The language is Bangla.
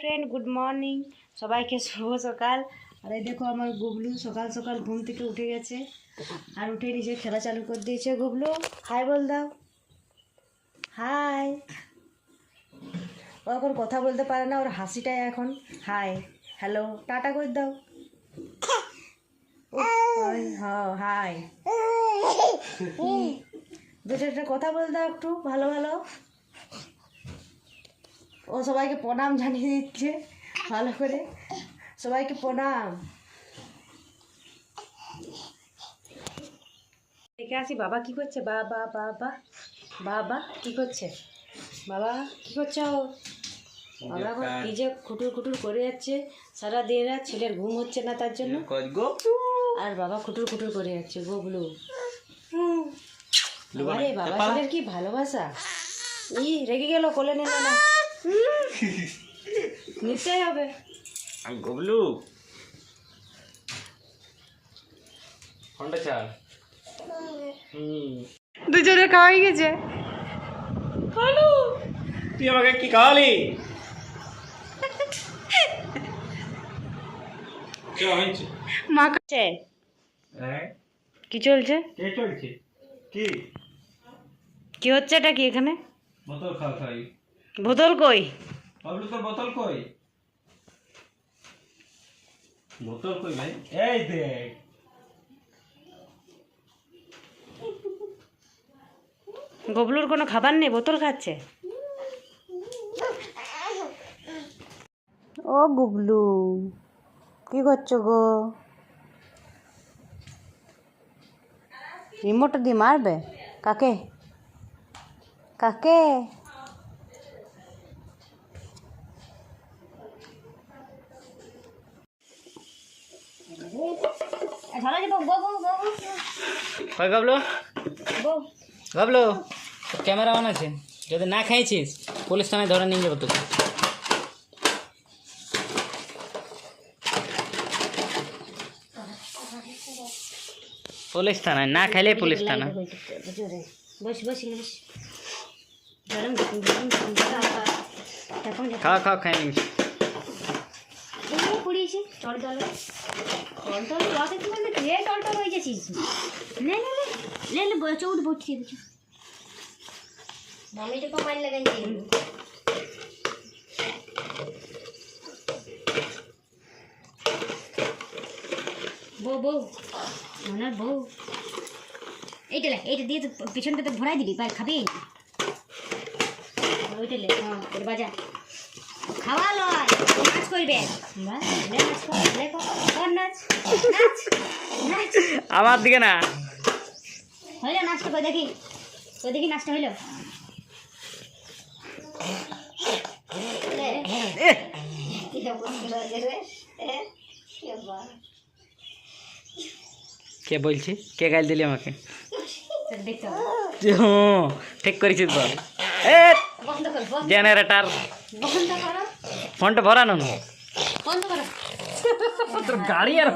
ফ্রেন্ড গুড মর্নিং সবাইকে শুভ সকাল। আর এই দেখো আমার গুবলু সকাল সকাল ঘুম থেকে উঠে গেছে। আর উঠে নিজে খেলা চালু করে দিয়েছে। গুবলু হাই বল দাও। হাই ও এখন কথা বলতে পারে না ওর হাসিটাই এখন। হাই হ্যালো টাটা করে দাও। হ্যাঁ হাই দুটো একটা কথা বলে দাও একটু ভালো ভালো। ও সবাইকে প্রণাম জানিয়ে দিচ্ছে ভালো করে। সবাইকে প্রণাম। দেখে আসি বাবা কি করছে? বাবা বাবা বাবা কি করছে? বাবা কি করছে ও? বাবা এখন কি যে খুটুর খুটুর করে যাচ্ছে। সারা দিন রাত ছেলের ঘুম হচ্ছে না তার জন্য। আর বাবা খুটুর খুটুর করে যাচ্ছে গোবলু আরে বাবা ছেলের কি ভালোবাসা? ই রেগে গেল কোলে নিল না। নিতেই হবে। গবলু। ফোনটা চাল। হুম। দুজনে খাওয়াই গেছে। তুই আমাকে কি খাওয়ালি? মা খাচ্ছে হ্যাঁ? কি চলছে? কে চলছে? কি? কি হচ্ছে এটা কি এখানে? বোতল খাও খাই। বোতল কই? বাবলু তোর বোতল কই? বোতল কই ভাই? এই দেখ। গবলুর কোনো খাবার নেই বোতল খাচ্ছে? ও গুবলু কি করছ গো? রিমোট দিয়ে মারবে? কাকে? কাকে? কই গাবলো গাবলো ক্যামেরা অন আছে যদি না খাইছিস পুলিশ থানায় ধরে নিয়ে যাব তোকে পুলিশ থানায় না খাইলে পুলিশ থানা খাওয়া খাওয়া খাই নিস পড়িয়েছি টল টল টল টল রসে হয়ে গেছিস। লে লে লে লে লে বই চৌট বসিয়ে দিচ্ছি। মামিটা কমাই লাগাইছি। বউ বউ, মনার বউ। এইটা লে এইটা দিয়ে তো পিছনটাতে ভরাই দিবি খাবি। লে হ্যাঁ খাওয়া লয়। কর, কর, কর আমার দিকে না হইল নাচটা কই দেখি কই দেখি নাচটা হইল কে বলছি কে গাইল দিলি আমাকে ঠিক করেছিস বল করো জেনারেটার বন্ধ করো ফোনটা ভরানো বন্ধ করো তোর গাড়ি আর